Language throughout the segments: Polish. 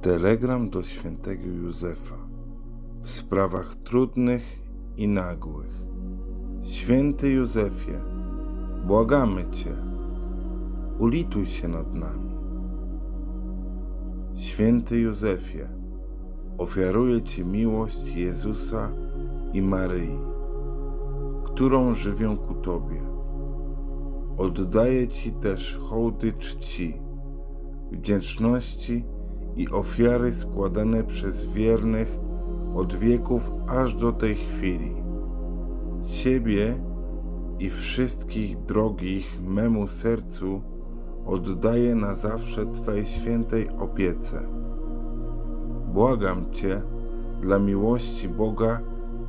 Telegram do świętego Józefa w sprawach trudnych i nagłych. Święty Józefie, błagamy Cię, ulituj się nad nami. Święty Józefie, ofiaruję Ci miłość Jezusa i Maryi, którą żywią ku Tobie. Oddaję Ci też hołdy czci, wdzięczności i ofiary składane przez wiernych od wieków aż do tej chwili. Siebie i wszystkich drogich memu sercu oddaję na zawsze Twej świętej opiece. Błagam Cię dla miłości Boga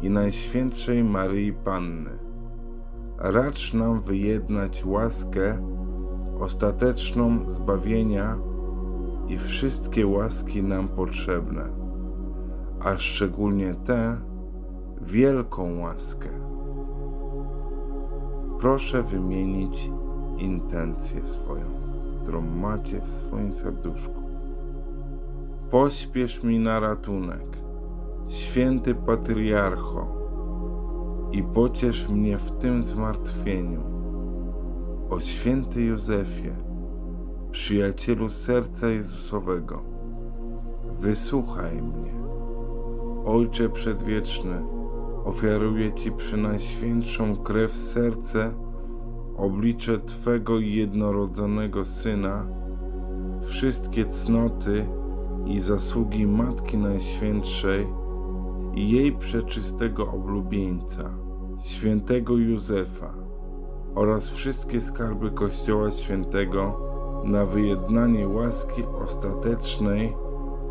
i Najświętszej Maryi Panny. Racz nam wyjednać łaskę ostateczną zbawienia i wszystkie łaski nam potrzebne, a szczególnie tę wielką łaskę. Proszę wymienić intencję swoją, którą macie w swoim serduszku. Pośpiesz mi na ratunek, święty patriarcho, i pociesz mnie w tym zmartwieniu. O święty Józefie, przyjacielu serca Jezusowego, wysłuchaj mnie. Ojcze Przedwieczny, ofiaruję Ci przynajświętszą krew serce, oblicze Twego jednorodzonego Syna, wszystkie cnoty i zasługi Matki Najświętszej i jej przeczystego oblubieńca, świętego Józefa oraz wszystkie skarby Kościoła Świętego na wyjednanie łaski ostatecznej,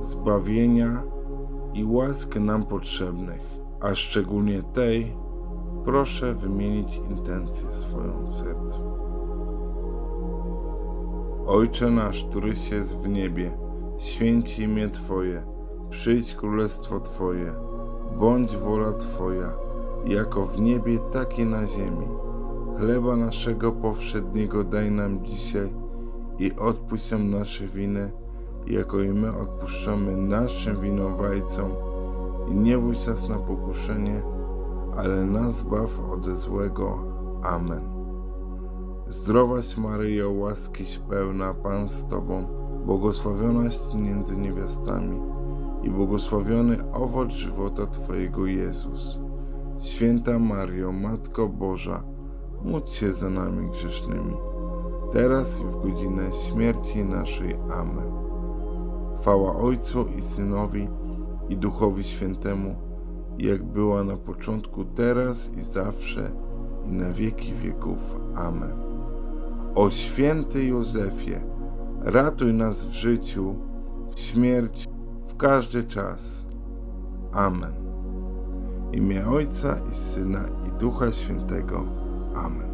zbawienia i łask nam potrzebnych, a szczególnie tej, proszę wymienić intencję swoją w sercu. Ojcze nasz, któryś jest w niebie, święci imię Twoje, przyjdź królestwo Twoje, bądź wola Twoja, jako w niebie, tak i na ziemi. Chleba naszego powszedniego daj nam dzisiaj i odpuść nam nasze winy, jako i my odpuszczamy naszym winowajcom. I nie bój nas na pokuszenie, ale nas zbaw ode złego. Amen. Zdrowaś Maryjo, łaskiś pełna, Pan z Tobą, błogosławionaś między niewiastami i błogosławiony owoc żywota Twojego Jezus. Święta Mario, Matko Boża, módl się za nami grzesznymi, teraz i w godzinę śmierci naszej. Amen. Chwała Ojcu i Synowi i Duchowi Świętemu, jak była na początku, teraz i zawsze, i na wieki wieków. Amen. O święty Józefie, ratuj nas w życiu, w śmierci, w każdy czas. Amen. Imię Ojca i Syna i Ducha Świętego. Amen.